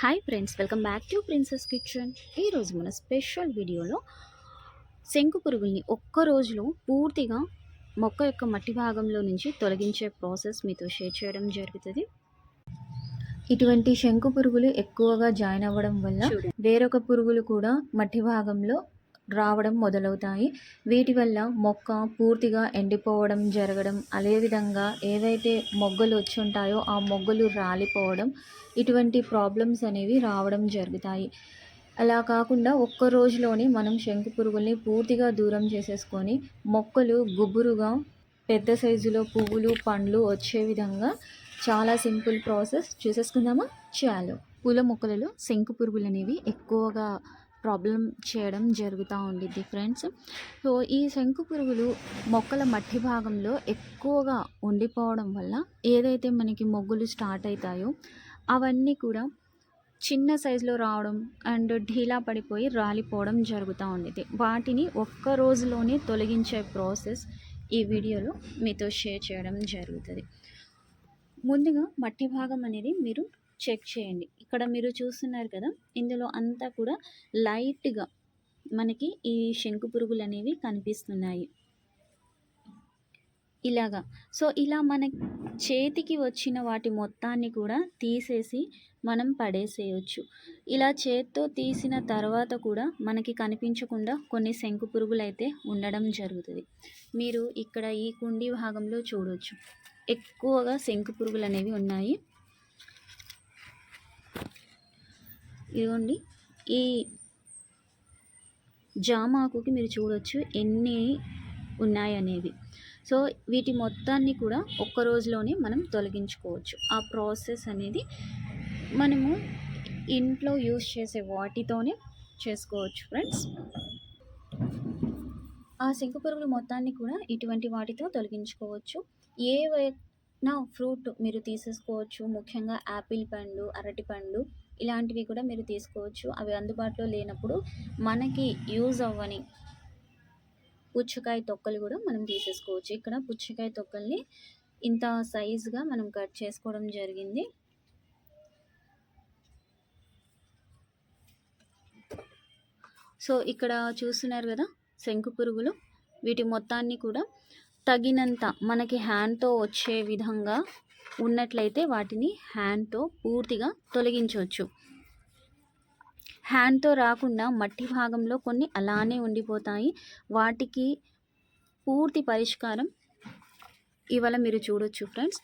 Hi friends welcome back to princess kitchen ఈరోజు మన special వీడియోలో శంకు పురుగుల్ని ఒక్క రోజులో పూర్తిగా మొక్క యొక్క మట్టి భాగంలో నుంచి తొలగించే ప్రాసెస్ మీతో షేర్ చేయడం జరుగుతుంది. ఇటువంటి శంకు పురుగులు ఎక్కువగా జాయిన్ అవ్వడం వల్ల వేరొక పురుగులు కూడా మట్టి భాగంలో రావడం మొదలవుతాయి. వీటి వల్ల మొక్క పూర్తిగా ఎండిపోవడం జరగడం అదేవిధంగా ఏవైతే మొగ్గలు వచ్చి ఉంటాయో ఆ మొగ్గలు రాలిపోవడం ఇటువంటి ప్రాబ్లమ్స్ అనేవి రావడం జరుగుతాయి. అలా కాకుండా ఒక్క రోజులోనే మనం శంకు పురుగుల్ని పూర్తిగా దూరం చేసేసుకొని మొక్కలు గుబురుగా పెద్ద సైజులో పువ్వులు పండ్లు వచ్చే విధంగా చాలా సింపుల్ ప్రాసెస్. చూసేసుకుందామా? చాలు. పూల మొక్కలలో శంకు పురుగులు అనేవి ఎక్కువగా ప్రాబ్లం చేయడం జరుగుతూ ఉండిద్ది ఫ్రెండ్స్. సో ఈ శంకు పురుగులు మొక్కల మట్టి భాగంలో ఎక్కువగా ఉండిపోవడం వల్ల ఏదైతే మనకి మొగ్గులు స్టార్ట్ అవుతాయో అవన్నీ కూడా చిన్న సైజులో రావడం అండ్ ఢీలా పడిపోయి రాలిపోవడం జరుగుతూ ఉండేది వాటిని ఒక్క రోజులోనే తొలగించే ప్రాసెస్ ఈ వీడియోలో మీతో షేర్ చేయడం జరుగుతుంది. ముందుగా మట్టి భాగం అనేది మీరు చెక్ చేయండి. ఇక్కడ మీరు చూస్తున్నారు కదా ఇందులో అంతా కూడా లైట్గా మనకి ఈ శంకు పురుగులు అనేవి కనిపిస్తున్నాయి. ఇలాగా. సో ఇలా మన చేతికి వచ్చిన వాటి మొత్తాన్ని కూడా తీసేసి మనం పడేసేయచ్చు. ఇలా చేత్తో తీసిన తర్వాత కూడా మనకి కనిపించకుండా కొన్ని శంకు పురుగులు అయితే ఉండడం జరుగుతుంది. మీరు ఇక్కడ ఈ కుండీ భాగంలో చూడవచ్చు ఎక్కువగా శంకు పురుగులు అనేవి ఉన్నాయి. ఇదిగోండి. ఈ జామాకుకి మీరు చూడొచ్చు ఎన్ని ఉన్నాయనేవి సో వీటి మొత్తాన్ని కూడా ఒక్క రోజులోనే మనం తొలగించుకోవచ్చు. ఆ ప్రాసెస్ అనేది మనము ఇంట్లో యూస్ చేసే వాటితోనే చేసుకోవచ్చు ఫ్రెండ్స్. ఆ శంకు పురుగులు మొత్తాన్ని కూడా ఇటువంటి వాటితో తొలగించుకోవచ్చు. ఏవైనా ఫ్రూట్ మీరు తీసేసుకోవచ్చు. ముఖ్యంగా యాపిల్ పండు అరటి పండు ఇలాంటివి కూడా మీరు తీసుకోవచ్చు. అవి అందుబాటులో లేనప్పుడు మనకి యూజ్ అవ్వని పుచ్చకాయ తొక్కలు కూడా మనం తీసేసుకోవచ్చు. ఇక్కడ పుచ్చకాయ తొక్కల్ని ఇంత సైజుగా మనం కట్ చేసుకోవడం జరిగింది. సో ఇక్కడ చూస్తున్నారు కదా శంకు పురుగులు. వీటి మొత్తాన్ని కూడా తగినంత మనకి హ్యాండ్తో వచ్చే విధంగా ఉన్నట్లయితే వాటిని హ్యాండ్తో పూర్తిగా తొలగించవచ్చు. హ్యాండ్తో రాకుండా మట్టి భాగంలో కొన్ని అలానే ఉండిపోతాయి. వాటికి పూర్తి పరిష్కారం ఇవాళ మీరు చూడొచ్చు ఫ్రెండ్స్.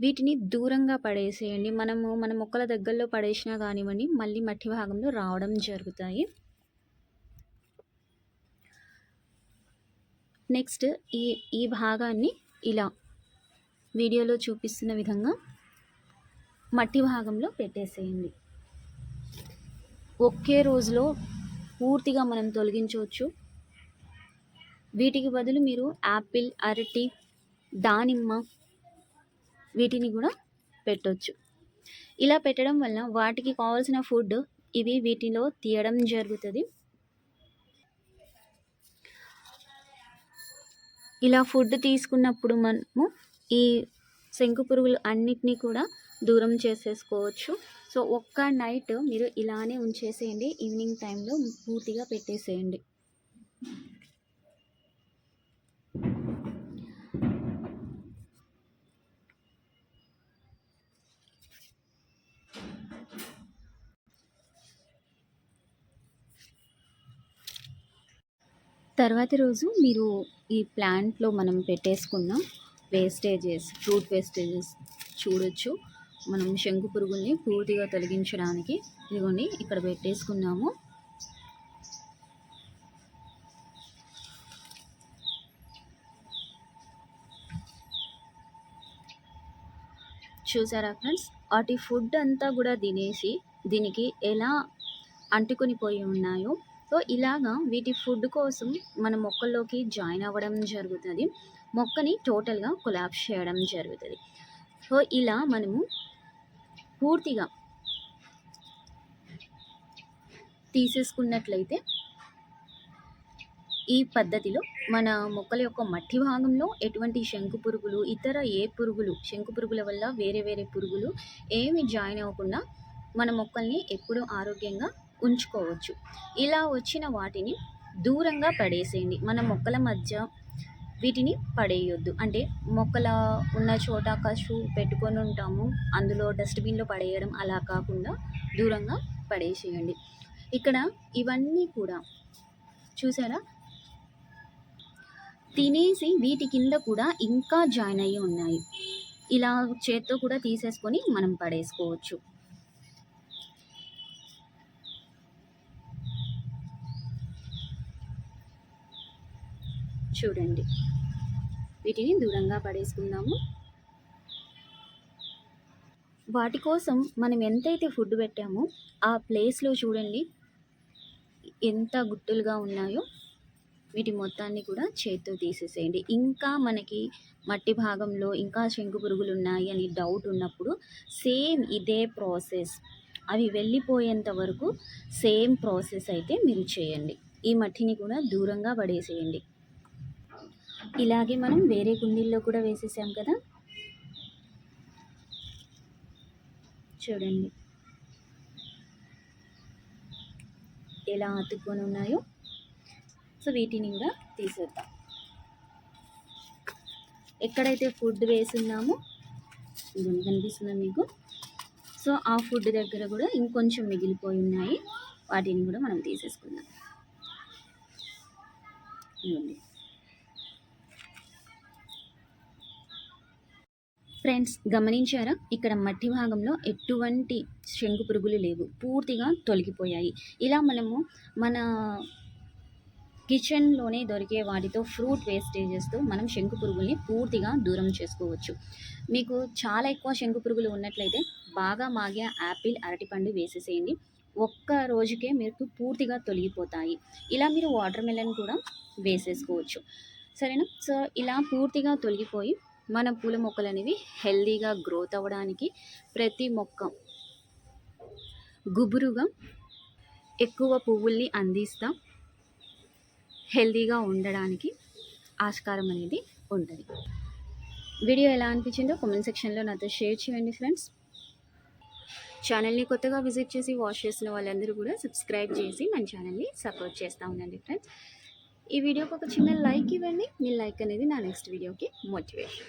వీటిని దూరంగా పడేసేయండి. మనము మన మొక్కల దగ్గరలో పడేసినా కానివ్వండి మళ్ళీ మట్టి భాగంలో రావడం జరుగుతాయి. నెక్స్ట్ ఈ ఈ భాగాన్ని ఇలా వీడియోలో చూపిస్తున్న విధంగా మట్టి భాగంలో పెట్టేసేయండి. ఒకే రోజులో పూర్తిగా మనం తొలగించవచ్చు. వీటికి బదులు మీరు యాపిల్ అరటి దానిమ్మ వీటిని కూడా పెట్టవచ్చు ఇలా పెట్టడం వల్ల వాటికి కావాల్సిన ఫుడ్ ఇవి వీటిలో తీయడం జరుగుతుంది. ఇలా ఫుడ్ తీసుకున్నప్పుడు మనము ఈ శంకు పురుగులు అన్నిటినీ కూడా దూరం చేసేసుకోవచ్చు. సో ఒక్క నైట్ మీరు ఇలానే ఉంచేసేయండి. ఈవినింగ్ టైంలో పూర్తిగా పెట్టేసేయండి. తర్వాతి రోజు మీరు ఈ ప్లాంట్లో మనం పెట్టేసుకున్న. వేస్టేజెస్ ఫ్రూట్ వేస్టేజెస్ చూడొచ్చు. మనం శంకు పురుగుల్ని పూర్తిగా తొలగించడానికి ఇదిగోండి ఇక్కడ పెట్టేసుకున్నాము. చూసారా ఫ్రెండ్స్? వాటి ఫుడ్ అంతా కూడా తినేసి దీనికి ఎలా అంటుకొని పోయి ఉన్నాయో సో ఇలాగా వీటి ఫుడ్ కోసం మన మొక్కల్లోకి జాయిన్ అవ్వడం జరుగుతుంది. మొక్కని టోటల్గా కొలాప్స్ చేయడం జరుగుతుంది. సో ఇలా మనము పూర్తిగా తీసేసుకున్నట్లయితే ఈ పద్ధతిలో మన మొక్కల యొక్క మట్టి భాగంలో ఎటువంటి శంకు పురుగులు ఇతర ఏ పురుగులు శంకు పురుగుల వల్ల వేరే వేరే పురుగులు ఏమి జాయిన్ అవ్వకుండా మన మొక్కల్ని ఎప్పుడూ ఆరోగ్యంగా ఉంచుకోవచ్చు. ఇలా వచ్చిన వాటిని దూరంగా పడేసేయండి. మన మొక్కల మధ్య వీటిని పడేయొద్దు. అంటే మొక్కల ఉన్న చోట కసు పెట్టుకొని ఉంటాము. అందులో డస్ట్బిన్లో పడేయడం అలా కాకుండా దూరంగా పడేసేయండి. ఇక్కడ ఇవన్నీ కూడా చూసారా? తినేసి వీటి కింద కూడా ఇంకా జాయిన్ అయ్యి ఉన్నాయి. ఇలా చేత్తో కూడా తీసేసుకొని మనం పడేసుకోవచ్చు. చూడండి. వీటిని దూరంగా పడేసుకుందాము. వాటి కోసం మనం ఎంతైతే ఫుడ్ పెట్టామో ఆ ప్లేస్లో చూడండి. ఎంత గుట్టులుగా ఉన్నాయో. వీటి మొత్తాన్ని కూడా చేత్తో తీసేసేయండి. ఇంకా మనకి మట్టి భాగంలో ఇంకా శంకు పురుగులు ఉన్నాయి అని డౌట్ ఉన్నప్పుడు సేమ్ ఇదే ప్రాసెస్. అవి వెళ్ళిపోయేంత వరకు సేమ్ ప్రాసెస్ అయితే మీరు చేయండి. ఈ మట్టిని కూడా దూరంగా పడేసేయండి. ఇలాగే మనం వేరే కుండీల్లో కూడా వేసేసాం కదా. చూడండి. ఎలా అతుక్కొని ఉన్నాయో. సో వీటిని కూడా తీసేద్దాం. ఎక్కడైతే ఫుడ్ వేసున్నామో ఇదిగోండి కనిపిస్తుందా మీకు? సో ఆ ఫుడ్ దగ్గర కూడా ఇంకొంచెం మిగిలిపోయి ఉన్నాయి. వాటిని కూడా మనం తీసేసుకుందాం. చూడండి ఫ్రెండ్స్ గమనించారా? ఇక్కడ మట్టి భాగంలో ఎటువంటి శంకు పురుగులు లేవు. పూర్తిగా తొలగిపోయాయి. ఇలా మనము మన కిచెన్లోనే దొరికే వాటితో ఫ్రూట్ వేస్టేజెస్తో మనం శంకు పురుగుల్ని పూర్తిగా దూరం చేసుకోవచ్చు. మీకు చాలా ఎక్కువ శంకు పురుగులు ఉన్నట్లయితే బాగా మాగే యాపిల్ అరటిపండు వేసేసేయండి. ఒక్క రోజుకే మీకు పూర్తిగా తొలగిపోతాయి. ఇలా మీరు వాటర్ మెలన్ కూడా వేసేసుకోవచ్చు. సరేనా? సో ఇలా పూర్తిగా తొలగిపోయి మన పూల మొక్కలు అనేవి హెల్దీగా గ్రోత్ అవ్వడానికి ప్రతి మొక్క గుబురుగా ఎక్కువ పువ్వుల్ని అందిస్తాం హెల్దీగా ఉండడానికి ఆస్కారం అనేది ఉంటుంది. వీడియో ఎలా అనిపించిందో కామెంట్ సెక్షన్లో నాతో షేర్ చేయండి ఫ్రెండ్స్ ఛానల్ని కొత్తగా విజిట్ చేసి వాచ్ చేసిన వాళ్ళందరూ కూడా సబ్స్క్రైబ్ చేసి మన ఛానల్ని సపోర్ట్ చేస్తూ ఉండండి ఫ్రెండ్స్ ఈ వీడియోకి ఒక చిన్న లైక్ ఇవ్వండి. మీ లైక్ అనేది నా నెక్స్ట్ వీడియోకి motivation